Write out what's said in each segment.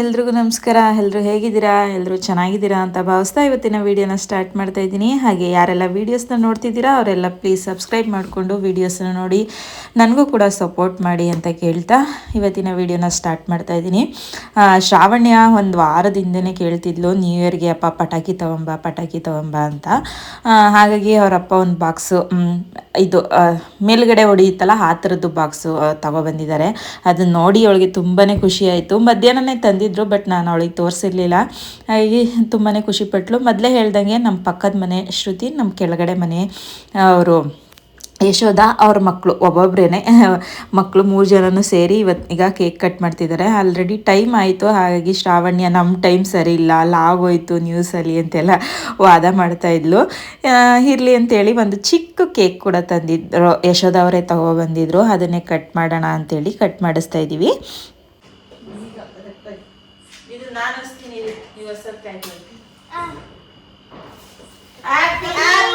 ಎಲ್ರಿಗೂ ನಮಸ್ಕಾರ. ಎಲ್ಲರೂ ಹೇಗಿದ್ದೀರಾ? ಎಲ್ಲರೂ ಚೆನ್ನಾಗಿದ್ದೀರಾ ಅಂತ ಭಾವಿಸ್ತಾ ಇವತ್ತಿನ ವೀಡಿಯೋನ ಸ್ಟಾರ್ಟ್ ಮಾಡ್ತಾ ಇದ್ದೀನಿ. ಹಾಗೆ ಯಾರೆಲ್ಲ ವೀಡಿಯೋಸ್ನ ನೋಡ್ತಿದ್ದೀರಾ, ಅವರೆಲ್ಲ ಪ್ಲೀಸ್ ಸಬ್ಸ್ಕ್ರೈಬ್ ಮಾಡಿಕೊಂಡು ವೀಡಿಯೋಸ್ನ ನೋಡಿ ನನಗೂ ಕೂಡ ಸಪೋರ್ಟ್ ಮಾಡಿ ಅಂತ ಕೇಳ್ತಾ ಇವತ್ತಿನ ವೀಡಿಯೋನ ಸ್ಟಾರ್ಟ್ ಮಾಡ್ತಾ ಇದ್ದೀನಿ. ಶ್ರಾವಣ್ಯ ಒಂದು ವಾರದಿಂದನೇ ಕೇಳ್ತಿದ್ಲು ನ್ಯೂ ಇಯರ್ಗೆ ಅಪ್ಪ ಪಟಾಕಿ ತೊಗೊಂಬ ಪಟಾಕಿ ತೊಗೊಂಬ ಅಂತ. ಹಾಗಾಗಿ ಅವರಪ್ಪ ಒಂದು ಬಾಕ್ಸು ಇದು ಮೇಲ್ಗಡೆ ಹೊಡೆಯುತ್ತಲ್ಲ, ಆ ಥರದ್ದು ಬಾಕ್ಸು ತಗೊಬಂದಿದ್ದಾರೆ ಅದನ್ನ ನೋಡಿ ಅವಳಿಗೆ ತುಂಬಾ ಖುಷಿ ಮಧ್ಯಾಹ್ನನೇ ಮಧ್ಯಾಹ್ನನೇ ತಂದಿದ್ರು ಬಟ್ ನಾನು ಅವಳಿಗೆ ತೋರಿಸಿರ್ಲಿಲ್ಲ. ಹಾಗಾಗಿ ತುಂಬಾ ಖುಷಿಪಟ್ಲು. ಮೊದಲೇ ಹೇಳ್ದಂಗೆ ನಮ್ಮ ಪಕ್ಕದ ಮನೆ ಶ್ರುತಿ ನಮ್ಮ ಕೆಳಗಡೆ ಮನೆ ಅವರು ಯಶೋಧ ಅವ್ರ ಮಕ್ಕಳು ಒಬ್ಬೊಬ್ರೇ ಮಕ್ಕಳು ಮೂರು ಜನನೂ ಸೇರಿ ಇವತ್ತು ಈಗ ಕೇಕ್ ಕಟ್ ಮಾಡ್ತಿದ್ದಾರೆ ಆಲ್ರೆಡಿ ಟೈಮ್ ಆಯಿತು, ಹಾಗಾಗಿ ಶ್ರಾವಣ್ಯ ನಮ್ಮ ಟೈಮ್ ಸರಿ ಇಲ್ಲ, ಲಾಗೋಯ್ತು ನ್ಯೂಸಲ್ಲಿ ಅಂತೆಲ್ಲ ವಾದ ಮಾಡ್ತಾಯಿದ್ಲು ಇರಲಿ ಅಂತೇಳಿ ಒಂದು ಚಿಕ್ಕ ಕೇಕ್ ಕೂಡ ತಂದಿದ್ರು. ಯಶೋಧ ಅವರೇ ತಗೊಬಂದಿದ್ರು ಅದನ್ನೇ ಕಟ್ ಮಾಡೋಣ ಅಂತೇಳಿ ಕಟ್ ಮಾಡಿಸ್ತಾ ಇದ್ದೀವಿ ನಾನು ಹಚ್ತೀನಿ ನೀವು ಹಚ್ಚಕ್ಕೆ ಆಯ್ತು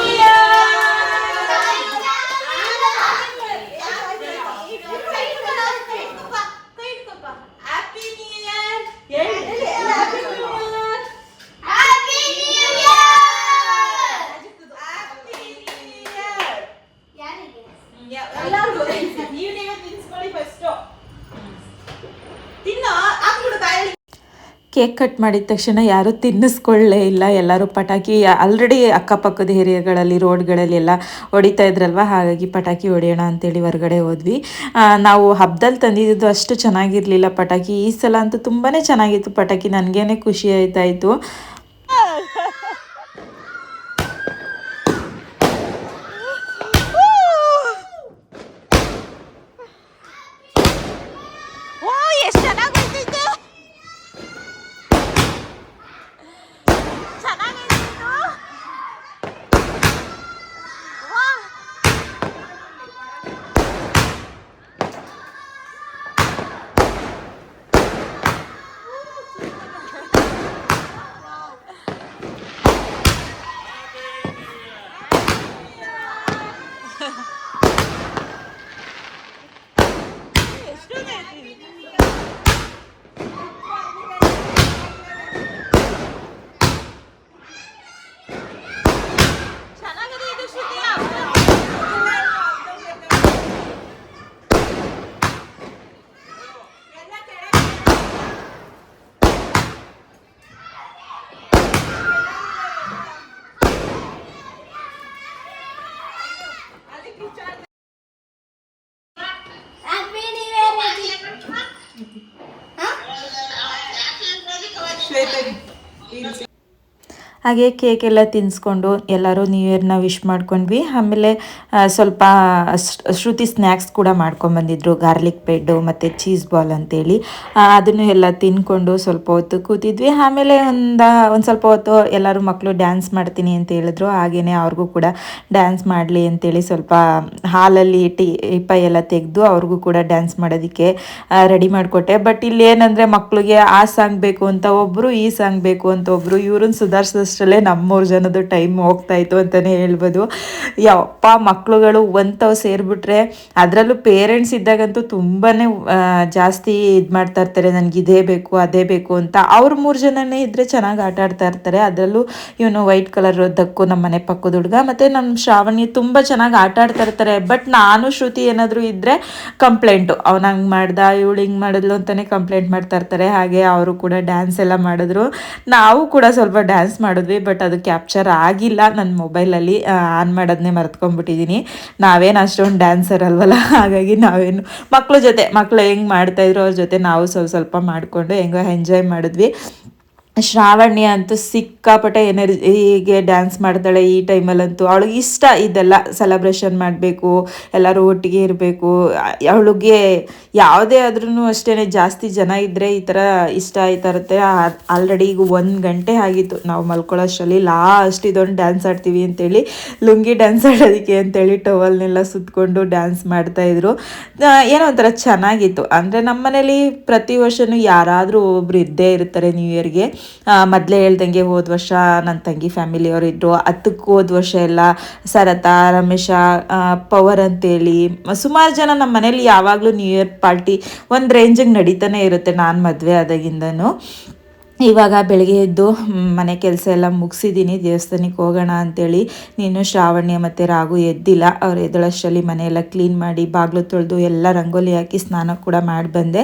ಕೇಕ್ ಕಟ್ ಮಾಡಿದ ತಕ್ಷಣ ಯಾರೂ ತಿನ್ನಿಸ್ಕೊಳ್ಳೇ ಇಲ್ಲ. ಎಲ್ಲರೂ ಪಟಾಕಿ ಆಲ್ರೆಡಿ ಅಕ್ಕಪಕ್ಕದ ಏರಿಯಾಗಳಲ್ಲಿ ರೋಡ್ಗಳಲ್ಲಿ ಎಲ್ಲ ಹೊಡಿತಾ ಇದ್ರಲ್ವ? ಹಾಗಾಗಿ ಪಟಾಕಿ ಹೊಡೆಯೋಣ ಅಂತೇಳಿ ಹೊರಗಡೆ ಹೋದ್ವಿ. ನಾವು ಹಬ್ಬದಲ್ಲಿ ತಂದಿದ್ದು ಅಷ್ಟು ಚೆನ್ನಾಗಿರಲಿಲ್ಲ ಪಟಾಕಿ. ಈ ಸಲ ಅಂತೂ ತುಂಬಾ ಚೆನ್ನಾಗಿತ್ತು ಪಟಾಕಿ. ನನಗೇನೆ ಖುಷಿ ಆಯ್ತಾಯಿತ್ತು ಹಾಗೆ ಕೇಕ್ ಎಲ್ಲ ತಿನ್ನಿಸ್ಕೊಂಡು ಎಲ್ಲರೂ ನ್ಯೂ ಇಯರ್ನ ವಿಶ್ ಮಾಡ್ಕೊಂಡ್ವಿ. ಆಮೇಲೆ ಸ್ವಲ್ಪ ಶ್ರುತಿ ಸ್ನ್ಯಾಕ್ಸ್ ಕೂಡ ಮಾಡ್ಕೊಂಬಂದಿದ್ರು ಗಾರ್ಲಿಕ್ ಬ್ರೆಡ್ಡು ಮತ್ತು ಚೀಸ್ ಬಾಲ್ ಅಂತೇಳಿ. ಅದನ್ನು ಎಲ್ಲ ತಿನ್ಕೊಂಡು ಸ್ವಲ್ಪ ಹೊತ್ತು ಕೂತಿದ್ವಿ. ಆಮೇಲೆ ಒಂದು ಒಂದು ಸ್ವಲ್ಪ ಹೊತ್ತು ಎಲ್ಲರೂ ಮಕ್ಕಳು ಡ್ಯಾನ್ಸ್ ಮಾಡ್ತೀನಿ ಅಂತ ಹೇಳಿದ್ರು. ಹಾಗೆಯೇ ಅವ್ರಿಗೂ ಕೂಡ ಡ್ಯಾನ್ಸ್ ಮಾಡಲಿ ಅಂತೇಳಿ ಸ್ವಲ್ಪ ಹಾಲಲ್ಲಿ ಟಿ ಪೈ ಎಲ್ಲ ತೆಗೆದು ಅವ್ರಿಗೂ ಕೂಡ ಡ್ಯಾನ್ಸ್ ಮಾಡೋದಕ್ಕೆ ರೆಡಿ ಮಾಡಿಕೊಟ್ಟೆ. ಬಟ್ ಇಲ್ಲಿ ಏನಂದರೆ ಮಕ್ಕಳಿಗೆ ಆ ಸಾಂಗ್ ಬೇಕು ಅಂತ ಒಬ್ಬರು ಈ ಸಾಂಗ್ ಬೇಕು ಅಂತ ಒಬ್ಬರು ಇವ್ರನ್ನ ಸುಧಾರಿಸಿದಷ್ಟು ಅಷ್ಟರಲ್ಲೇ ನಮ್ಮೂರು ಜನದ ಟೈಮ್ ಹೋಗ್ತಾಯಿತ್ತು ಅಂತಲೇ ಹೇಳ್ಬೋದು. ಯಪ್ಪ ಮಕ್ಕಳುಗಳು ಒಂಥವು ಸೇರಿಬಿಟ್ರೆ ಅದರಲ್ಲೂ ಪೇರೆಂಟ್ಸ್ ಇದ್ದಾಗಂತೂ ತುಂಬಾ ಜಾಸ್ತಿ ಇದು ಮಾಡ್ತಾ ಇರ್ತಾರೆ. ನನಗೆ ಇದೇ ಬೇಕು, ಅದೇ ಬೇಕು ಅಂತ. ಅವ್ರ ಮೂರು ಜನನೇ ಇದ್ದರೆ ಚೆನ್ನಾಗಿ ಆಟ ಆಡ್ತಾ ಇರ್ತಾರೆ. ಅದರಲ್ಲೂ ಇವನು ವೈಟ್ ಕಲರ್ ದಕ್ಕು ನಮ್ಮ ಮನೆ ಪಕ್ಕದ ಹುಡುಗ ಮತ್ತು ನಮ್ಮ ಶ್ರಾವಣಿ ತುಂಬ ಚೆನ್ನಾಗಿ ಆಟ ಆಡ್ತಾ ಇರ್ತಾರೆ. ಬಟ್ ನಾನು, ಶ್ರುತಿ ಏನಾದರೂ ಇದ್ದರೆ ಕಂಪ್ಲೇಂಟು ಅವ್ನು ಹಂಗೆ ಮಾಡ್ದ, ಇವಳು ಹಿಂಗೆ ಮಾಡಿದ್ಲು ಅಂತಲೇ ಕಂಪ್ಲೇಂಟ್ ಮಾಡ್ತಾ ಇರ್ತಾರೆ. ಹಾಗೆ ಅವರು ಕೂಡ ಡ್ಯಾನ್ಸ್ ಎಲ್ಲ ಮಾಡಿದ್ರು. ನಾವು ಕೂಡ ಸ್ವಲ್ಪ ಡ್ಯಾನ್ಸ್ ಮಾಡೋದು ಮಾಡಿದ್ವಿ ಬಟ್ ಅದು ಕ್ಯಾಪ್ಚರ್ ಆಗಿಲ್ಲ ನನ್ನ ಮೊಬೈಲಲ್ಲಿ ಆನ್ ಮಾಡೋದನ್ನೇ ಮರ್ತ್ಕೊಂಡ್ಬಿಟ್ಟಿದ್ದೀನಿ ನಾವೇನು ಅಷ್ಟೊಂದು ಡ್ಯಾನ್ಸರ್ ಅಲ್ವಲ್ಲ, ಹಾಗಾಗಿ ನಾವೇನು ಮಕ್ಕಳ ಜೊತೆ ಮಕ್ಕಳು ಹೆಂಗೆ ಮಾಡ್ತಾಯಿದ್ರು ಅವ್ರ ಜೊತೆ ನಾವು ಸ್ವಲ್ಪ ಸ್ವಲ್ಪ ಮಾಡಿಕೊಂಡು ಹೆಂಗೋ ಎಂಜಾಯ್ ಮಾಡಿದ್ವಿ. ಶ್ರಾವಣ್ಯ ಅಂತೂ ಸಿಕ್ಕಾಪಟ್ಟೆ ಎನರ್ಜಿಗೆ ಡ್ಯಾನ್ಸ್ ಮಾಡ್ತಾಳೆ ಈ ಟೈಮಲ್ಲಂತೂ ಅವಳಿಗೆ ಇಷ್ಟ ಇದೆಲ್ಲ ಸೆಲೆಬ್ರೇಷನ್ ಮಾಡಬೇಕು, ಎಲ್ಲರೂ ಒಟ್ಟಿಗೆ ಇರಬೇಕು. ಅವಳಿಗೆ ಯಾವುದೇ ಆದ್ರೂ ಅಷ್ಟೇ ಜಾಸ್ತಿ ಜನ ಇದ್ದರೆ ಈ ಥರ ಇಷ್ಟ ಆಯ್ತಾ ಇರುತ್ತೆ. ಆಲ್ರೆಡಿ ಈಗ ಒಂದು ಗಂಟೆ ಆಗಿತ್ತು. ನಾವು ಮಲ್ಕೊಳ್ಳೋಷ್ಟರಲ್ಲಿ ಲಾಸ್ಟ್ ಇದೊಂದು ಡ್ಯಾನ್ಸ್ ಆಡ್ತೀವಿ ಅಂತೇಳಿ, ಲುಂಗಿ ಡ್ಯಾನ್ಸ್ ಆಡೋದಕ್ಕೆ ಅಂತೇಳಿ ಟವಲ್ನೆಲ್ಲ ಸುತ್ತಕೊಂಡು ಡ್ಯಾನ್ಸ್ ಮಾಡ್ತಾಯಿದ್ರು ಏನೋ ಒಂಥರ ಚೆನ್ನಾಗಿತ್ತು. ಅಂದರೆ ನಮ್ಮ ಮನೇಲಿ ಪ್ರತಿ ವರ್ಷವೂ ಯಾರಾದರೂ ಒಬ್ರು ಇದ್ದೇ ಇರ್ತಾರೆ ನ್ಯೂ ಇಯರ್ಗೆ ಮೊದಲೇ ಹೇಳ್ದಂಗೆ ಹೋದ ವರ್ಷ ನನ್ನ ತಂಗಿ ಫ್ಯಾಮಿಲಿಯವರು ಇದ್ದರು ಹತ್ತಕ್ಕೆ ಹೋದ ವರ್ಷ ಎಲ್ಲ ಸರತಾ, ರಮೇಶ ಪವರ್ ಅಂತೇಳಿ ಸುಮಾರು ಜನ ನಮ್ಮ ಮನೇಲಿ ಯಾವಾಗಲೂ ನ್ಯೂ ಇಯರ್ ಪಾರ್ಟಿ ಒಂದು ರೇಂಜಿಗೆ ನಡೀತಾನೆ ಇರುತ್ತೆ ನಾನು ಮದುವೆ ಆದಾಗಿಂದನೂ. ಇವಾಗ ಬೆಳಗ್ಗೆ ಎದ್ದು ಮನೆ ಕೆಲಸ ಎಲ್ಲ ಮುಗಿಸಿದ್ದೀನಿ ದೇವಸ್ಥಾನಕ್ಕೆ ಹೋಗೋಣ ಅಂತೇಳಿ. ನೀನು ಶ್ರಾವಣ್ಯ ಮತ್ತು ರಾಗು ಎದ್ದಿಲ್ಲ. ಅವ್ರು ಎದ್ದಳಷ್ಟರಲ್ಲಿ ಮನೆಯೆಲ್ಲ ಕ್ಲೀನ್ ಮಾಡಿ, ಬಾಗಿಲು ತೊಳೆದು ಎಲ್ಲ ರಂಗೋಲಿ ಹಾಕಿ ಸ್ನಾನ ಕೂಡ ಮಾಡಿ ಬಂದೆ.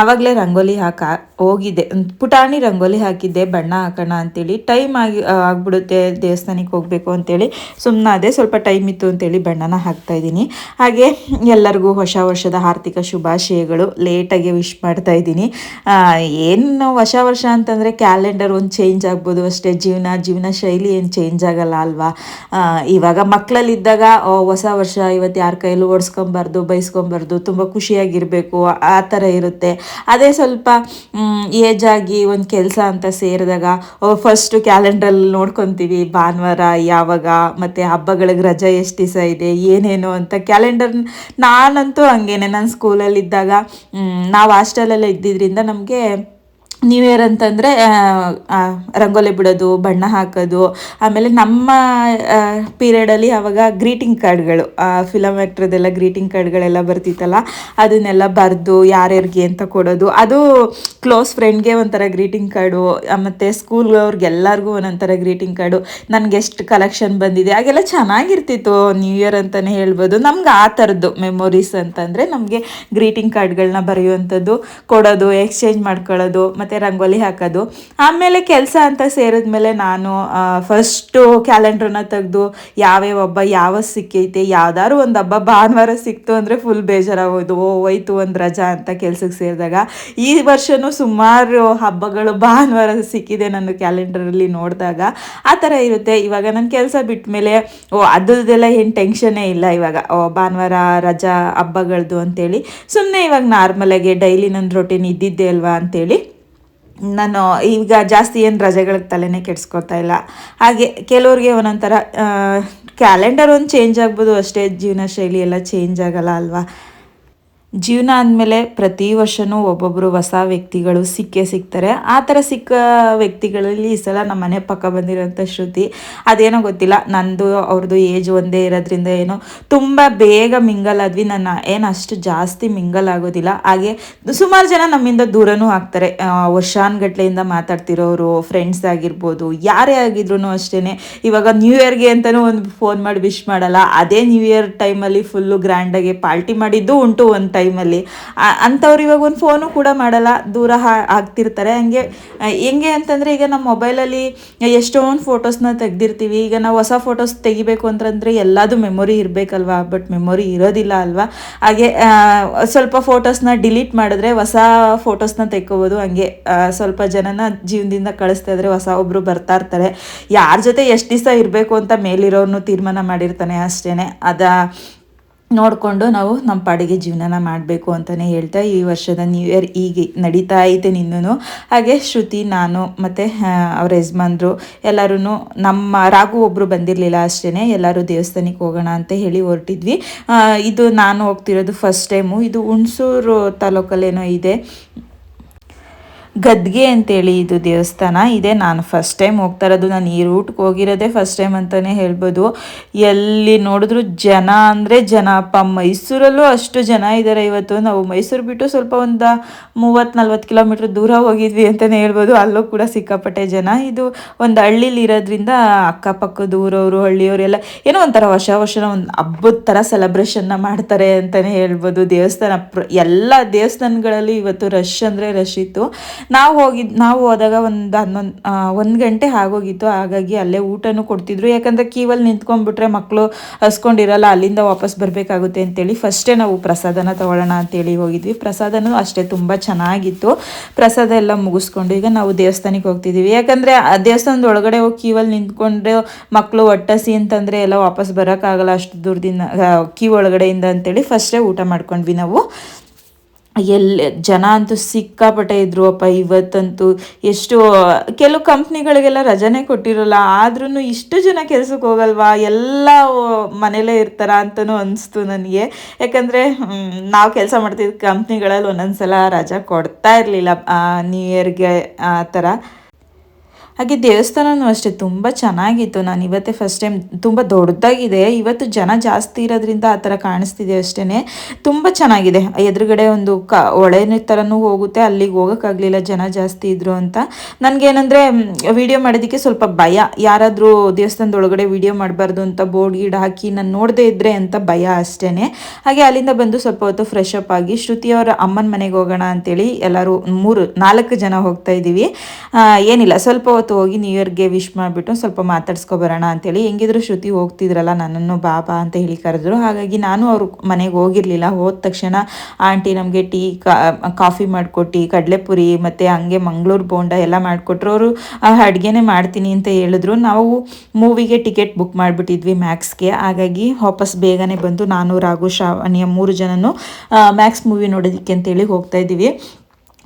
ಆವಾಗಲೇ ರಂಗೋಲಿ ಹಾಕ ಹೋಗಿದ್ದೆ ಪುಟಾಣಿ ರಂಗೋಲಿ ಹಾಕಿದ್ದೆ, ಬಣ್ಣ ಹಾಕೋಣ ಅಂತೇಳಿ. ಟೈಮ್ ಆಗಿ ಆಗ್ಬಿಡುತ್ತೆ, ದೇವಸ್ಥಾನಕ್ಕೆ ಹೋಗಬೇಕು ಅಂತೇಳಿ. ಸುಮ್ಮನೆ ಅದೇ ಸ್ವಲ್ಪ ಟೈಮ್ ಇತ್ತು ಅಂತೇಳಿ ಬಣ್ಣನ ಹಾಕ್ತಾಯಿದ್ದೀನಿ ಹಾಗೆ ಎಲ್ಲರಿಗೂ ಹೊಸ ವರ್ಷದ ಆರ್ಥಿಕ ಶುಭಾಶಯಗಳು. ಲೇಟಾಗಿ ವಿಶ್ ಮಾಡ್ತಾ ಇದ್ದೀನಿ. ಏನು ಹೊಸ ವರ್ಷ ಅಂತಂದರೆ ಕ್ಯಾಲೆಂಡರ್ ಒಂದು ಚೇಂಜ್ ಆಗ್ಬೋದು ಅಷ್ಟೇ. ಜೀವನ ಜೀವನ ಶೈಲಿ ಏನು ಚೇಂಜ್ ಆಗಲ್ಲ ಅಲ್ವಾ? ಇವಾಗ ಮಕ್ಕಳಲ್ಲಿದ್ದಾಗ ಹೊಸ ವರ್ಷ ಇವತ್ತು ಯಾರ ಕೈಯಲ್ಲೂ ಓಡಿಸ್ಕೊಂಬಾರ್ದು, ಬೈಸ್ಕೊಂಬಾರ್ದು, ತುಂಬ ಖುಷಿಯಾಗಿರಬೇಕು, ಆ ಥರ ಇರುತ್ತೆ. ಅದೇ ಸ್ವಲ್ಪ ಏಜ್ ಆಗಿ ಒಂದು ಕೆಲಸ ಅಂತ ಸೇರಿದಾಗ ಫಸ್ಟು ಕ್ಯಾಲೆಂಡ್ರಲ್ಲಿ ನೋಡ್ಕೊತೀವಿ. ಭಾನುವಾರ, ಯಾವಾಗ, ಮತ್ತು ಹಬ್ಬಗಳಿಗೆ ರಜೆ ಎಷ್ಟು ದಿವಸ ಇದೆ, ಏನೇನು ಅಂತ ಕ್ಯಾಲೆಂಡರ್ ನಾನಂತೂ ಹಂಗೇನೆ. ನಾನು ಸ್ಕೂಲಲ್ಲಿದ್ದಾಗ ನಾವು ಹಾಸ್ಟೆಲಲ್ಲೇ ಇದ್ದಿದ್ದರಿಂದ ನಮಗೆ ನ್ಯೂ ಇಯರ್ ಅಂತಂದರೆ ರಂಗೋಲಿ ಬಿಡೋದು, ಬಣ್ಣ ಹಾಕೋದು, ಆಮೇಲೆ ನಮ್ಮ ಪೀರಿಯಡಲ್ಲಿ ಆವಾಗ ಗ್ರೀಟಿಂಗ್ ಕಾರ್ಡ್ಗಳು ಫಿಲಮ್ ಆ್ಯಕ್ಟ್ರದೆಲ್ಲ ಗ್ರೀಟಿಂಗ್ ಕಾರ್ಡ್ಗಳೆಲ್ಲ ಬರ್ತಿತ್ತಲ್ಲ, ಅದನ್ನೆಲ್ಲ ಬರೆದು ಯಾರ್ಯಾರಿಗೆ ಅಂತ ಕೊಡೋದು. ಅದು ಕ್ಲೋಸ್ ಫ್ರೆಂಡ್ಗೆ ಒಂಥರ ಗ್ರೀಟಿಂಗ್ ಕಾರ್ಡು ಮತ್ತು ಸ್ಕೂಲ್ ಅವ್ರಿಗೆಲ್ಲರಿಗೂ ಒಂದೊಂಥರ ಗ್ರೀಟಿಂಗ್ ಕಾರ್ಡು ನನಗೆ ಎಷ್ಟು ಕಲೆಕ್ಷನ್ ಬಂದಿದೆ, ಹಾಗೆಲ್ಲ ಚೆನ್ನಾಗಿರ್ತಿತ್ತು ನ್ಯೂ ಇಯರ್ ಅಂತಲೇ ಹೇಳ್ಬೋದು. ನಮ್ಗೆ ಆ ಥರದ್ದು ಮೆಮೊರೀಸ್ ಅಂತಂದರೆ ನಮಗೆ ಗ್ರೀಟಿಂಗ್ ಕಾರ್ಡ್ಗಳನ್ನ ಬರೆಯುವಂಥದ್ದು, ಕೊಡೋದು ಎಕ್ಸ್ಚೇಂಜ್ ಮಾಡ್ಕೊಳ್ಳೋದು, ಮತ್ತು ರಂಗೋಲಿ ಹಾಕೋದು. ಆಮೇಲೆ ಕೆಲಸ ಅಂತ ಸೇರಿದ್ಮೇಲೆ ನಾನು ಫಸ್ಟು ಕ್ಯಾಲೆಂಡ್ರನ್ನ ತೆಗೆದು ಯಾವ್ಯಾವ ಹಬ್ಬ ಯಾವ ಸಿಕ್ಕೈತೆ, ಯಾವ್ದಾದ್ರು ಒಂದು ಹಬ್ಬ ಭಾನುವಾರ ಸಿಕ್ತು ಅಂದರೆ ಫುಲ್ ಬೇಜಾರಾಗೋದು ಓ, ಹೋಯ್ತು ಒಂದು ರಜಾ ಅಂತ ಕೆಲ್ಸಕ್ಕೆ ಸೇರಿದಾಗ. ಈ ವರ್ಷನೂ ಸುಮಾರು ಹಬ್ಬಗಳು ಭಾನುವಾರ ಸಿಕ್ಕಿದೆ ನನ್ನ ಕ್ಯಾಲೆಂಡರಲ್ಲಿ ನೋಡಿದಾಗ. ಆ ಥರ ಇರುತ್ತೆ. ಇವಾಗ ನನ್ನ ಕೆಲಸ ಬಿಟ್ಟ ಮೇಲೆ ಓ, ಅದರದ್ದೆಲ್ಲ ಏನು ಟೆನ್ಷನ್ನೇ ಇಲ್ಲ ಇವಾಗ. ಓ, ಭಾನುವಾರ ರಜಾ ಹಬ್ಬಗಳದ್ದು ಅಂತೇಳಿ ಸುಮ್ಮನೆ ಇವಾಗ ನಾರ್ಮಲಾಗಿ ಡೈಲಿ ನನ್ನ ರೊಟೀನ್ ಇದ್ದಿದ್ದೆ ಅಲ್ವಾ ಅಂತೇಳಿ ನಾನು ಈಗ ಜಾಸ್ತಿ ಏನು ರಜೆಗಳಿಗೆ ತಲೆನೇ ಕೆಡಿಸ್ಕೊತಾ ಇಲ್ಲ. ಹಾಗೆ ಕೆಲವ್ರಿಗೆ ಒಂದೊಂಥರ ಕ್ಯಾಲೆಂಡರ್ ಒಂದು ಚೇಂಜ್ ಆಗ್ಬೋದು ಅಷ್ಟೇ ಜೀವನ ಶೈಲಿ ಎಲ್ಲ ಚೇಂಜ್ ಆಗಲ್ಲ ಅಲ್ವಾ? ಜೀವನ ಅಂದಮೇಲೆ ಪ್ರತಿ ವರ್ಷವೂ ಒಬ್ಬೊಬ್ಬರು ಹೊಸ ವ್ಯಕ್ತಿಗಳು ಸಿಕ್ಕೇ ಸಿಗ್ತಾರೆ. ಆ ಥರ ಸಿಕ್ಕ ವ್ಯಕ್ತಿಗಳಲ್ಲಿ ಈ ಸಲ ನಮ್ಮ ಮನೆ ಪಕ್ಕ ಬಂದಿರೋಂಥ ಶ್ರುತಿ, ಅದೇನೋ ಗೊತ್ತಿಲ್ಲ. ನಂದು, ಅವ್ರದ್ದು ಏಜ್ ಒಂದೇ ಇರೋದ್ರಿಂದ ಏನೋ ತುಂಬ ಬೇಗ ಮಿಂಗಲ್ ಆದ್ವಿ. ನನ್ನ ಏನು ಅಷ್ಟು ಜಾಸ್ತಿ ಮಿಂಗಲ್ ಆಗೋದಿಲ್ಲ. ಹಾಗೆ ಸುಮಾರು ಜನ ನಮ್ಮಿಂದ ದೂರನೂ ಆಗ್ತಾರೆ. ವರ್ಷಾನ್ಗಟ್ಲೆಯಿಂದ ಮಾತಾಡ್ತಿರೋರು ಫ್ರೆಂಡ್ಸ್ ಆಗಿರ್ಬೋದು, ಯಾರೇ ಆಗಿದ್ರು ಅಷ್ಟೇ ಇವಾಗ ನ್ಯೂ ಇಯರ್ಗೆ ಅಂತಲೂ ಒಂದು ಫೋನ್ ಮಾಡಿ ವಿಶ್ ಮಾಡಲ್ಲ. ಅದೇ ನ್ಯೂ ಇಯರ್ ಟೈಮಲ್ಲಿ ಫುಲ್ಲು ಗ್ರ್ಯಾಂಡಾಗಿ ಪಾರ್ಟಿ ಮಾಡಿದ್ದು ಉಂಟು ಒಂದು ಟೈಮಲ್ಲಿ ಅಂಥವ್ರು ಇವಾಗ ಒಂದು ಫೋನು ಕೂಡ ಮಾಡಲ್ಲ, ದೂರ ಆಗ್ತಿರ್ತಾರೆ. ಹಂಗೆ ಹೆಂಗೆ ಅಂತಂದರೆ ಈಗ ನಮ್ಮ ಮೊಬೈಲಲ್ಲಿ ಎಷ್ಟೊಂದು ಫೋಟೋಸ್ನ ತೆಗ್ದಿರ್ತೀವಿ. ಈಗ ನಾವು ಹೊಸ ಫೋಟೋಸ್ ತೆಗಿಬೇಕು ಅಂತಂದರೆ ಎಲ್ಲದು ಮೆಮೊರಿ ಇರಬೇಕಲ್ವಾ? ಬಟ್ ಮೆಮೊರಿ ಇರೋದಿಲ್ಲ ಅಲ್ವಾ? ಹಾಗೆ ಸ್ವಲ್ಪ ಫೋಟೋಸ್ನ ಡಿಲೀಟ್ ಮಾಡಿದ್ರೆ ಹೊಸ ಫೋಟೋಸ್ನ ತೆಕ್ಕೋಬೋದು. ಹಂಗೆ ಸ್ವಲ್ಪ ಜನನ ಜೀವನದಿಂದ ಕಳಿಸ್ತಾ ಇದ್ರೆ ಹೊಸ ಒಬ್ಬರು ಬರ್ತಾ ಇರ್ತಾರೆ. ಯಾರ ಜೊತೆ ಎಷ್ಟು ದಿವಸ ಇರಬೇಕು ಅಂತ ಮೇಲಿರೋನು ತೀರ್ಮಾನ ಮಾಡಿರ್ತಾನೆ ಅಷ್ಟೇ ಅದ ನೋಡಿಕೊಂಡು ನಾವು ನಮ್ಮ ಪಾಡಿಗೆ ಜೀವನನ ಮಾಡಬೇಕು ಅಂತಲೇ ಹೇಳ್ತಾ ಈ ವರ್ಷದ ನ್ಯೂ ಇಯರ್ ಈಗ ನಡೀತಾ ಐತೆ ನಿನ್ನೂ ಹಾಗೆ ಶ್ರುತಿ, ನಾನು ಮತ್ತು ಅವ್ರ ಯಜಮಾನ್ರು ಎಲ್ಲರೂ ನಮ್ಮ ರಾಘು ಒಬ್ಬರು ಬಂದಿರಲಿಲ್ಲ ಅಷ್ಟೇ ಎಲ್ಲರೂ ದೇವಸ್ಥಾನಕ್ಕೆ ಹೋಗೋಣ ಅಂತ ಹೇಳಿ ಹೊರಟಿದ್ವಿ. ಇದು ನಾನು ಹೋಗ್ತಿರೋದು ಫಸ್ಟ್ ಟೈಮು ಇದು ಹುಣಸೂರು ತಾಲೂಕಲ್ಲೇನೋ ಇದೆ. ಗದ್ಗೆ ಅಂತೇಳಿ ಇದು ದೇವಸ್ಥಾನ. ಇದೆ ನಾನು ಫಸ್ಟ್ ಟೈಮ್ ಹೋಗ್ತಾ ಇರೋದು. ನಾನು ಈ ರೂಟ್ಗೆ ಹೋಗಿರೋದೇ ಫಸ್ಟ್ ಟೈಮ್ ಅಂತಲೇ ಹೇಳ್ಬೋದು. ಎಲ್ಲಿ ನೋಡಿದ್ರು ಜನ ಅಂದರೆ ಜನ ಅಪ್ಪ ಮೈಸೂರಲ್ಲೂ ಅಷ್ಟು ಜನ ಇದ್ದಾರೆ ಇವತ್ತು. ನಾವು ಮೈಸೂರು ಬಿಟ್ಟು ಸ್ವಲ್ಪ ಒಂದು ಮೂವತ್ತು ನಲ್ವತ್ತು ಕಿಲೋಮೀಟ್ರ್ ದೂರ ಹೋಗಿದ್ವಿ ಅಂತಲೇ ಹೇಳ್ಬೋದು. ಅಲ್ಲೂ ಕೂಡ ಸಿಕ್ಕಾಪಟ್ಟೆ ಜನ. ಇದು ಒಂದು ಹಳ್ಳಿಲಿ ಇರೋದ್ರಿಂದ ಅಕ್ಕಪಕ್ಕದ ಊರವರು ಹಳ್ಳಿಯವರೆಲ್ಲ ಏನೋ ಒಂಥರ ವರ್ಷ ವರ್ಷನ ಒಂದು ಹಬ್ಬದ ಥರ ಸೆಲೆಬ್ರೇಷನ್ನ ಮಾಡ್ತಾರೆ ಅಂತಲೇ ಹೇಳ್ಬೋದು. ದೇವಸ್ಥಾನ ಪ್ರ ಎಲ್ಲ ದೇವಸ್ಥಾನಗಳಲ್ಲಿ ಇವತ್ತು ರಶ್ ಅಂದರೆ ರಶ್ ಇತ್ತು. ನಾವು ಹೋಗಿದ್ ನಾವು ಹೋದಾಗ ಒಂದು ಹನ್ನೊಂದು ಒಂದು ಗಂಟೆ ಆಗೋಗಿತ್ತು. ಹಾಗಾಗಿ ಅಲ್ಲೇ ಊಟನೂ ಕೊಡ್ತಿದ್ರು. ಯಾಕಂದರೆ ಕೀವಲ್ಲಿ ನಿಂತ್ಕೊಂಡ್ಬಿಟ್ರೆ ಮಕ್ಕಳು ಹಸ್ಕೊಂಡಿರಲ್ಲ, ಅಲ್ಲಿಂದ ವಾಪಸ್ ಬರಬೇಕಾಗುತ್ತೆ ಅಂತೇಳಿ ಫಸ್ಟೇ ನಾವು ಪ್ರಸಾದನ ತಗೊಳ್ಳೋಣ ಅಂತೇಳಿ ಹೋಗಿದ್ವಿ. ಪ್ರಸಾದನೂ ಅಷ್ಟೇ ತುಂಬ ಚೆನ್ನಾಗಿತ್ತು. ಪ್ರಸಾದ ಎಲ್ಲ ಮುಗಿಸ್ಕೊಂಡು ಈಗ ನಾವು ದೇವಸ್ಥಾನಕ್ಕೆ ಹೋಗ್ತಿದ್ದೀವಿ. ಯಾಕಂದರೆ ಆ ದೇವಸ್ಥಾನದ ಒಳಗಡೆ ಹೋಗಿ ಕೀವಲ್ಲಿ ನಿಂತ್ಕೊಂಡ್ರೆ ಮಕ್ಕಳು ಒಟ್ಟಸಿ ಅಂತಂದರೆ ಎಲ್ಲ ವಾಪಸ್ ಬರೋಕ್ಕಾಗಲ್ಲ ಅಷ್ಟು ದೂರದಿಂದ ಕೀ ಒಳಗಡೆಯಿಂದ ಅಂತೇಳಿ ಫಸ್ಟೇ ಊಟ ಮಾಡ್ಕೊಂಡ್ವಿ ನಾವು. ಎಲ್ಲಿ ಜನ ಅಂತೂ ಸಿಕ್ಕಾಪಟ್ಟೆ ಇದ್ರು ಅಪ್ಪ, ಇವತ್ತಂತೂ ಎಷ್ಟು, ಕೆಲವು ಕಂಪ್ನಿಗಳಿಗೆಲ್ಲ ರಜಾನೇ ಕೊಟ್ಟಿರಲ್ಲ ಆದ್ರೂ ಇಷ್ಟು ಜನ ಕೆಲ್ಸಕ್ಕೆ ಹೋಗಲ್ವಾ, ಎಲ್ಲ ಮನೇಲೇ ಇರ್ತಾರ ಅಂತಲೂ ಅನಿಸ್ತು ನನಗೆ. ಯಾಕಂದರೆ ನಾವು ಕೆಲಸ ಮಾಡ್ತಿದ್ದ ಕಂಪ್ನಿಗಳಲ್ಲಿ ಒಂದೊಂದು ಸಲ ರಜಾ ಕೊಡ್ತಾ ಇರಲಿಲ್ಲ ನ್ಯೂ ಇಯರ್ಗೆ ಆ ಥರ. ಹಾಗೆ ದೇವಸ್ಥಾನನೂ ಅಷ್ಟೇ, ತುಂಬ ಚೆನ್ನಾಗಿತ್ತು. ನಾನು ಇವತ್ತೇ ಫಸ್ಟ್ ಟೈಮ್ ತುಂಬ ದೊಡ್ಡದಾಗಿದೆ. ಇವತ್ತು ಜನ ಜಾಸ್ತಿ ಇರೋದ್ರಿಂದ ಆ ಥರ ಕಾಣಿಸ್ತಿದೆ ಅಷ್ಟೇ ತುಂಬ ಚೆನ್ನಾಗಿದೆ. ಎದುರುಗಡೆ ಒಂದು ಕ, ಒಳೆ ಥರನೂ ಹೋಗುತ್ತೆ. ಅಲ್ಲಿಗೆ ಹೋಗೋಕ್ಕಾಗಲಿಲ್ಲ ಜನ ಜಾಸ್ತಿ ಇದ್ರು ಅಂತ. ನನಗೇನಂದರೆ ವಿಡಿಯೋ ಮಾಡೋದಕ್ಕೆ ಸ್ವಲ್ಪ ಭಯ. ಯಾರಾದರೂ ದೇವಸ್ಥಾನದೊಳಗಡೆ ವಿಡಿಯೋ ಮಾಡಬಾರ್ದು ಅಂತ ಬೋರ್ಡ್ ಗೀಡ್ ಹಾಕಿ ನಾನು ನೋಡದೇ ಇದ್ದರೆ ಅಂತ ಭಯ ಅಷ್ಟೇ ಹಾಗೆ ಅಲ್ಲಿಂದ ಬಂದು ಸ್ವಲ್ಪ ಹೊತ್ತು ಫ್ರೆಶ್ ಅಪ್ ಆಗಿ ಶ್ರುತಿಯವರ ಅಮ್ಮನ ಮನೆಗೆ ಹೋಗೋಣ ಅಂತೇಳಿ ಎಲ್ಲರೂ ಮೂರು, ನಾಲ್ಕು ಜನ ಹೋಗ್ತಾ ಇದ್ದೀವಿ. ಏನಿಲ್ಲ, ಸ್ವಲ್ಪ ಹೊತ್ತು ಹೋಗಿ ನ್ಯೂ ಇಯರ್ಗೆ ವಿಶ್ ಮಾಡಿಬಿಟ್ಟು ಸ್ವಲ್ಪ ಮಾತಾಡ್ಸ್ಕೊಬರೋಣ ಅಂತೇಳಿ. ಹೆಂಗಿದ್ರು ಶ್ರುತಿ ಹೋಗ್ತಿದ್ರಲ್ಲ, ನನ್ನನ್ನು ಬಾಬಾ ಅಂತ ಹೇಳಿ ಕರೆದ್ರು. ಹಾಗಾಗಿ ನಾನು ಅವ್ರ ಮನೆಗೆ ಹೋಗಿರಲಿಲ್ಲ. ಹೋದ ತಕ್ಷಣ ಆಂಟಿ ನಮಗೆ ಟೀ ಕಾಫಿ ಮಾಡಿಕೊಟ್ಟು, ಕಡಲೆಪುರಿ ಮತ್ತು ಹಂಗೆ ಮಂಗಳೂರು ಬೋಂಡ ಎಲ್ಲ ಮಾಡಿಕೊಟ್ರು. ಅವರು ಅಡುಗೆನೇ ಮಾಡ್ತೀನಿ ಅಂತ ಹೇಳಿದ್ರು. ನಾವು ಮೂವಿಗೆ ಟಿಕೆಟ್ ಬುಕ್ ಮಾಡಿಬಿಟ್ಟಿದ್ವಿ ಮ್ಯಾಕ್ಸ್ಗೆ. ಹಾಗಾಗಿ ವಾಪಸ್ ಬೇಗನೆ ಬಂದು ನಾನು, ರಾಘು ಶ್ರಾವಣಿಯ ಮೂರು ಜನನು ಮ್ಯಾಕ್ಸ್ ಮೂವಿ ನೋಡೋದಕ್ಕೆ ಅಂತೇಳಿ ಹೋಗ್ತಾ ಇದ್ದೀವಿ.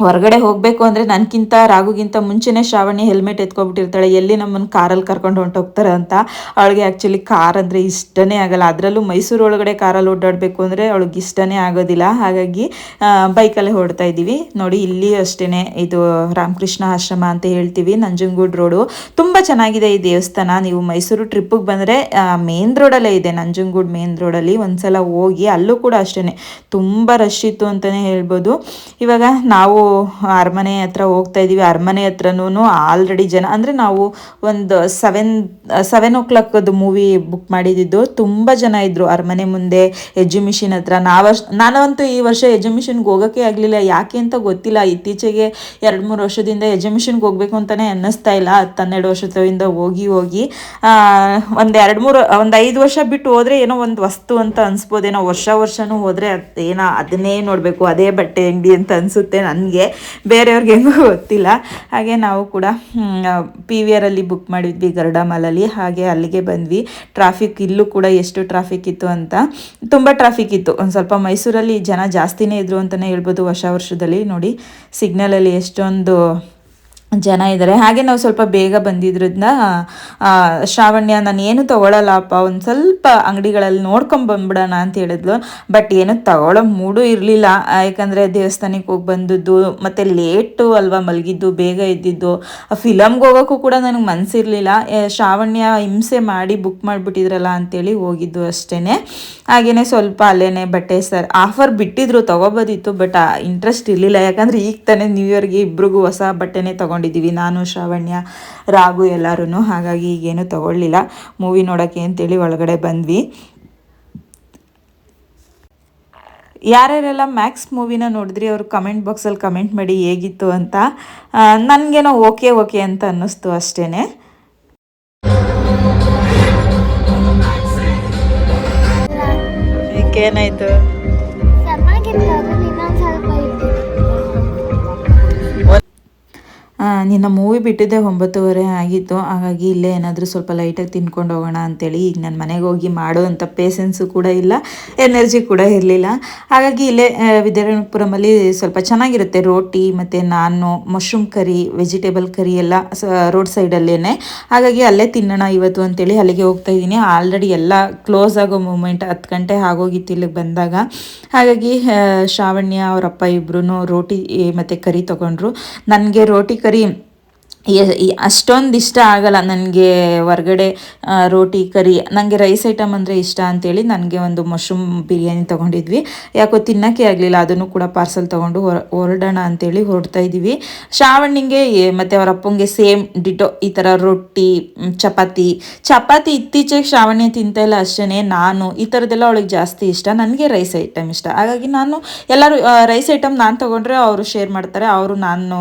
ಹೊರಗಡೆ ಹೋಗಬೇಕು ಅಂದರೆ ನನಗಿಂತ ರಾಗುಗಿಂತ ಮುಂಚೆನೇ ಶ್ರಾವಣಿ ಹೆಲ್ಮೆಟ್ ಎತ್ಕೊಬಿಟ್ಟಿರ್ತಾಳೆ. ಎಲ್ಲಿ ನಮ್ಮನ್ನು ಕಾರಲ್ಲಿ ಕರ್ಕೊಂಡು ಹೊಂಟೋಗ್ತಾರೆ ಅಂತ ಅವಳಿಗೆ ಆ್ಯಕ್ಚುಲಿ ಕಾರ್ ಅಂದರೆ ಇಷ್ಟನೇ ಆಗಲ್ಲ. ಅದರಲ್ಲೂ ಮೈಸೂರು ಒಳಗಡೆ ಕಾರಲ್ಲಿ ಓಡಾಡಬೇಕು ಅಂದರೆ ಅವಳಿಗೆ ಇಷ್ಟನೇ ಆಗೋದಿಲ್ಲ. ಹಾಗಾಗಿ ಬೈಕಲ್ಲೇ ಹೊಡ್ತಾ ಇದ್ದೀವಿ. ನೋಡಿ, ಇಲ್ಲಿ ಅಷ್ಟೇ ಇದು ರಾಮಕೃಷ್ಣ ಆಶ್ರಮ ಅಂತ ಹೇಳ್ತೀವಿ, ನಂಜನಗೂಡು ರೋಡು ತುಂಬ ಚೆನ್ನಾಗಿದೆ ಈ ದೇವಸ್ಥಾನ. ನೀವು ಮೈಸೂರು ಟ್ರಿಪ್ಪಿಗೆ ಬಂದರೆ ಮೇನ್ ರೋಡಲ್ಲೇ ಇದೆ, ನಂಜನಗೂಡು ಮೇನ್ ರೋಡಲ್ಲಿ ಒಂದ್ಸಲ ಹೋಗಿ ಅಲ್ಲೂ ಕೂಡ ಅಷ್ಟೇ ತುಂಬ ರಶ್ ಇತ್ತು ಅಂತಲೇ ಹೇಳ್ಬೋದು. ಇವಾಗ ನಾವು ಅರಮನೆ ಹತ್ರ ಹೋಗ್ತಾ ಇದ್ದೀವಿ ಅರಮನೆ ಹತ್ರನೂ ಆಲ್ರೆಡಿ ಜನ, ಅಂದರೆ ನಾವು ಒಂದು ಸೆವೆನ್ ಸೆವೆನ್ ಓ ಕ್ಲಾಕ್ದು ಮೂವಿ ಬುಕ್ ಮಾಡಿದ್ದಿದ್ದು ತುಂಬ ಜನ ಇದ್ದರು ಅರಮನೆ ಮುಂದೆ ಎಜುಮಿಷನ್ ಹತ್ರ. ನಾವು ನಾನಂತೂ ಈ ವರ್ಷ ಎಜುಮಿಷನ್ಗೆ ಹೋಗೋಕ್ಕೆ ಆಗಲಿಲ್ಲ. ಯಾಕೆ ಅಂತ ಗೊತ್ತಿಲ್ಲ. ಇತ್ತೀಚೆಗೆ ಎರಡು ಮೂರು ವರ್ಷದಿಂದ ಎಜುಮಿಷನ್ಗೆ ಹೋಗಬೇಕು ಅಂತಲೇ ಅನ್ನಿಸ್ತಾ ಇಲ್ಲ. ಹತ್ತು ಹನ್ನೆರಡು ವರ್ಷದಿಂದ ಹೋಗಿ ಹೋಗಿ. ಒಂದು ಎರಡು ಮೂರು, ಒಂದು ಐದು ವರ್ಷ ಬಿಟ್ಟು ಹೋದರೆ ಏನೋ ಒಂದು ವಸ್ತು ಅಂತ ಅನ್ಸ್ಬೋದೇನೋ. ವರ್ಷ ವರ್ಷನೂ ಹೋದರೆ ಏನೋ ಅದನ್ನೇ ನೋಡಬೇಕು. ಅದೇ ಬಟ್ಟೆ ಅಂಗಡಿ ಅಂತ ಅನಿಸುತ್ತೆ ನನಗೆ. ನನಗೆ ಬೇರೆಯವ್ರಿಗೆ ಹೆಂಗೂ ಗೊತ್ತಿಲ್ಲ. ಹಾಗೆ ನಾವು ಕೂಡ ಪಿ ವಿ ಆರಲ್ಲಿ ಬುಕ್ ಮಾಡಿದ್ವಿ ಗರುಡ ಮಾಲಲ್ಲಿ ಹಾಗೆ ಅಲ್ಲಿಗೆ ಬಂದ್ವಿ. ಟ್ರಾಫಿಕ್ ಇಲ್ಲೂ ಕೂಡ ಎಷ್ಟು ಟ್ರಾಫಿಕ್ ಇತ್ತು ಅಂತ. ತುಂಬ ಟ್ರಾಫಿಕ್ ಇತ್ತು. ಒಂದು ಸ್ವಲ್ಪ ಮೈಸೂರಲ್ಲಿ ಜನ ಜಾಸ್ತಿನೇ ಇದ್ರು ಅಂತಲೇ ಹೇಳ್ಬೋದು ಹೊಸ ವರ್ಷದಲ್ಲಿ. ನೋಡಿ ಸಿಗ್ನಲಲ್ಲಿ ಎಷ್ಟೊಂದು ಜನ ಇದ್ದಾರೆ ಹಾಗೆ ನಾವು ಸ್ವಲ್ಪ ಬೇಗ ಬಂದಿದ್ರಿಂದ ಶ್ರಾವಣ್ಯ ನಾನು ಏನು ತೊಗೊಳಲ್ಲಪ್ಪ, ಒಂದು ಸ್ವಲ್ಪ ಅಂಗಡಿಗಳಲ್ಲಿ ನೋಡ್ಕೊಂಡು ಬಂದ್ಬಿಡೋಣ ಅಂತ ಹೇಳಿದ್ಲು. ಬಟ್ ಏನು ತಗೊಳ್ಳೋ ಮೂಡು ಇರಲಿಲ್ಲ. ಯಾಕಂದರೆ ದೇವಸ್ಥಾನಕ್ಕೆ ಹೋಗಿ ಬಂದದ್ದು, ಮತ್ತು ಲೇಟು ಅಲ್ವಾ ಮಲಗಿದ್ದು, ಬೇಗ ಇದ್ದಿದ್ದು ಫಿಲಮ್ಗೆ ಹೋಗೋಕ್ಕೂ ಕೂಡ ನನಗೆ ಮನಸ್ಸಿರಲಿಲ್ಲ ಶ್ರಾವಣ್ಯ ಹಿಂಸೆ ಮಾಡಿ ಬುಕ್ ಮಾಡಿಬಿಟ್ಟಿದ್ರಲ್ಲ ಅಂತೇಳಿ ಹೋಗಿದ್ದು ಅಷ್ಟೇ ಹಾಗೇ ಸ್ವಲ್ಪ ಅಲ್ಲೇ ಬಟ್ಟೆ ಸರ್, ಆಫರ್ ಬಿಟ್ಟಿದ್ರು, ತೊಗೊಬೋದಿತ್ತು, ಬಟ್ ಇಂಟ್ರೆಸ್ಟ್ ಇರಲಿಲ್ಲ. ಯಾಕಂದರೆ ಈಗ ತಾನೇ ನ್ಯೂ ಇಯರ್ಗೆ ಇಬ್ರಿಗೂ ಹೊಸ ಬಟ್ಟೆನೇ ತೊಗೊಂಡು ತಗೊಂಡಿದ್ದೀವಿ. ನಾನು, ಶ್ರಾವಣ್ಯ ರಾಗು ಎಲ್ಲರೂ ಹಾಗಾಗಿ ಈಗೇನು ತಗೊಳ್ಳಿಲ್ಲ. ಮೂವಿ ನೋಡೋಕ್ಕೆ ಅಂತೇಳಿ ಒಳಗಡೆ ಬಂದ್ವಿ. ಯಾರ್ಯಾರೆಲ್ಲ ಮ್ಯಾಕ್ಸ್ ಮೂವಿನ ನೋಡಿದ್ರಿ? ಅವರು ಕಮೆಂಟ್ ಬಾಕ್ಸಲ್ಲಿ ಕಮೆಂಟ್ ಮಾಡಿ ಹೇಗಿತ್ತು ಅಂತ. ನನಗೇನೋ ಓಕೆ ಓಕೆ ಅಂತ ಅನ್ನಿಸ್ತು ಅಷ್ಟೇ ಏನಾಯ್ತು? ನಿನ್ನ ಮೂವಿ ಬಿಟ್ಟಿದ್ದೆ ಒಂಬತ್ತುವರೆ ಆಗಿತ್ತು. ಹಾಗಾಗಿ ಇಲ್ಲೇ ಏನಾದರೂ ಸ್ವಲ್ಪ ಲೈಟಾಗಿ ತಿನ್ಕೊಂಡು ಹೋಗೋಣ ಅಂತೇಳಿ ಈಗ ನನ್ನ ಮನೆಗೆ ಹೋಗಿ ಮಾಡುವಂಥ ಪೇಸೆನ್ಸು ಕೂಡ ಇಲ್ಲ ಎನರ್ಜಿ ಕೂಡ ಇರಲಿಲ್ಲ. ಹಾಗಾಗಿ ಇಲ್ಲೇ ವಿದ್ಯಾರಣ್ಯಪುರಮಲ್ಲಿ ಸ್ವಲ್ಪ ಚೆನ್ನಾಗಿರುತ್ತೆ ರೋಟಿ ಮತ್ತು ನಾನು ಮಶ್ರೂಮ್ ಕರಿ ವೆಜಿಟೇಬಲ್ ಕರಿ ಎಲ್ಲ ರೋಡ್ ಸೈಡಲ್ಲೇ ಹಾಗಾಗಿ ಅಲ್ಲೇ ತಿನ್ನೋಣ ಇವತ್ತು ಅಂತೇಳಿ ಅಲ್ಲಿಗೆ ಹೋಗ್ತಾ ಇದ್ದೀನಿ. ಆಲ್ರೆಡಿ ಎಲ್ಲ ಕ್ಲೋಸ್ ಆಗೋ ಮೂಮೆಂಟ್ ಹತ್ತು ಗಂಟೆ ಆಗೋಗಿತ್ತು ಇಲ್ಲಿಗೆ ಬಂದಾಗ. ಹಾಗಾಗಿ ಶ್ರಾವಣ್ಯ ಅವರಪ್ಪ ಇಬ್ಬರೂ ರೋಟಿ, ಮತ್ತು ಕರಿ ತೊಗೊಂಡ್ರು. ನನಗೆ ರೋಟಿ ಕರಿ ಅಷ್ಟೊಂದು ಇಷ್ಟ ಆಗಲ್ಲ ನನಗೆ ಹೊರ್ಗಡೆ ರೋಟಿ, ಕರಿ. ನನಗೆ ರೈಸ್ ಐಟಮ್ ಅಂದರೆ ಇಷ್ಟ ಅಂತೇಳಿ ನನಗೆ ಒಂದು ಮಶ್ರೂಮ್ ಬಿರಿಯಾನಿ ತೊಗೊಂಡಿದ್ವಿ. ಯಾಕೋ ತಿನ್ನೋಕ್ಕೆ ಆಗಲಿಲ್ಲ, ಅದನ್ನು ಕೂಡ ಪಾರ್ಸಲ್ ತೊಗೊಂಡು ಹೊರ, ಹೊರಡೋಣ ಅಂತೇಳಿ ಹೊರಡ್ತಾ ಇದ್ದೀವಿ. ಶ್ರಾವಣಿಗೆ ಮತ್ತು ಅವರ ಅಪ್ಪಂಗೆ ಸೇಮ್ ಡಿಟೋ, ಈ ಥರ ರೊಟ್ಟಿ ಚಪಾತಿ. ಚಪಾತಿ ಇತ್ತೀಚೆಗೆ ಶ್ರಾವಣಿ ತಿಂತ ಇಲ್ಲ ಅಷ್ಟೇ ನಾನು ಈ ಥರದ್ದೆಲ್ಲ ಅವಳಿಗೆ ಜಾಸ್ತಿ ಇಷ್ಟ. ನನಗೆ ರೈಸ್ ಐಟಮ್ ಇಷ್ಟ. ಹಾಗಾಗಿ ನಾನು ಎಲ್ಲರೂ ರೈಸ್ ಐಟಮ್ ನಾನು ತೊಗೊಂಡ್ರೆ ಅವರು ಶೇರ್ ಮಾಡ್ತಾರೆ, ಅವರು ನಾನು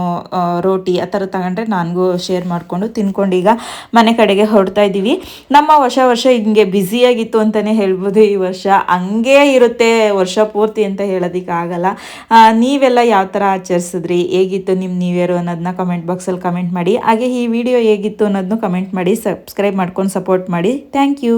ರೋಟಿ ಆ ಥರ ತಗೊಂಡ್ರೆ ನಾನು ನನಗೂ ಶೇರ್ ಮಾಡಿಕೊಂಡು ತಿನ್ಕೊಂಡು ಈಗ ಮನೆ ಕಡೆಗೆ ಹೊರಡ್ತಾ ಇದ್ದೀವಿ. ನಮ್ಮ ವರ್ಷ ವರ್ಷ ಹಿಂಗೆ ಬ್ಯುಸಿಯಾಗಿತ್ತು ಅಂತಲೇ ಹೇಳ್ಬೋದು ಈ ವರ್ಷ. ಹಂಗೇ ಇರುತ್ತೆ ವರ್ಷ ಪೂರ್ತಿ ಅಂತ ಹೇಳೋದಕ್ಕಾಗಲ್ಲ ನೀವೆಲ್ಲ ಯಾವ ಥರ ಆಚರಿಸಿದ್ರಿ? ಹೇಗಿತ್ತು ನಿಮ್ಮ ನ್ಯೂ ಇಯರ್ ಅನ್ನೋದನ್ನ ಕಮೆಂಟ್ ಬಾಕ್ಸಲ್ಲಿ ಕಮೆಂಟ್ ಮಾಡಿ. ಹಾಗೆ ಈ ವಿಡಿಯೋ ಹೇಗಿತ್ತು ಅನ್ನೋದನ್ನು ಕಮೆಂಟ್ ಮಾಡಿ ಸಬ್ಸ್ಕ್ರೈಬ್ ಮಾಡ್ಕೊಂಡು ಸಪೋರ್ಟ್ ಮಾಡಿ. Thank you